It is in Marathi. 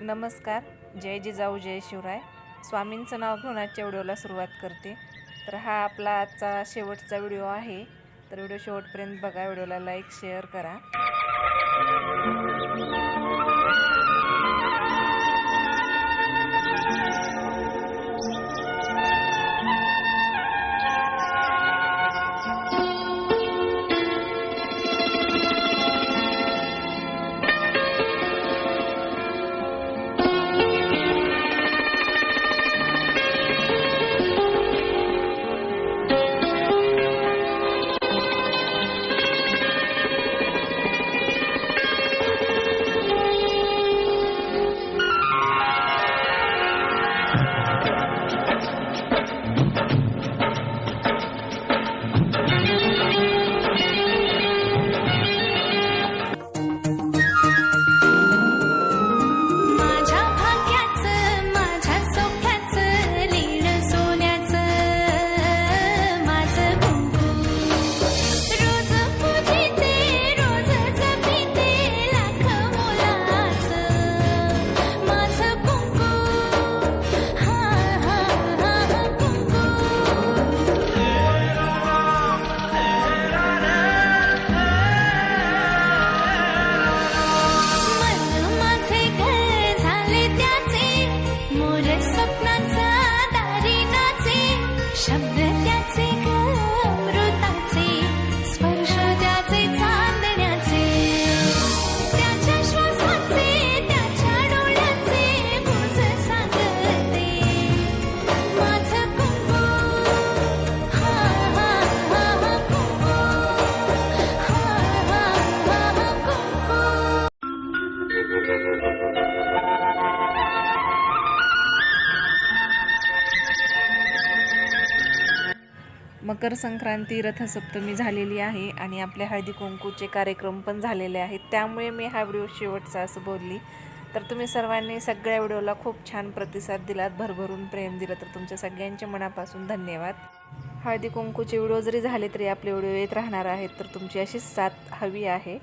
नमस्कार जय जिजाऊ जय शिवराय. स्वामींचं नाव घेऊन आजच्या व्हिडिओला सुरुवात करते. तर हा आपला आजचा शेवटचा व्हिडिओ आहे. तर व्हिडिओ शेवटपर्यंत बघा व्हिडिओला लाईक शेअर करा. मकर संक्रांती रथसप्तमी झालेली आहे आणि आपल्या हळदी कुंकूचे कार्यक्रम पण झालेले आहेत. त्यामुळे मी हा व्हिडिओ शेवटचा असं बोलली. तर तुम्ही सर्वांनी सगळ्या व्हिडिओला खूप छान प्रतिसाद दिलात भरभरून प्रेम दिलं. तर तुमच्या सगळ्यांच्या मनापासून धन्यवाद. हळदी कुंकूचे व्हिडिओ जरी झाले तरी आपले व्हिडिओ येत राहणार आहेत. तर तुमची अशीच साथ हवी आहे.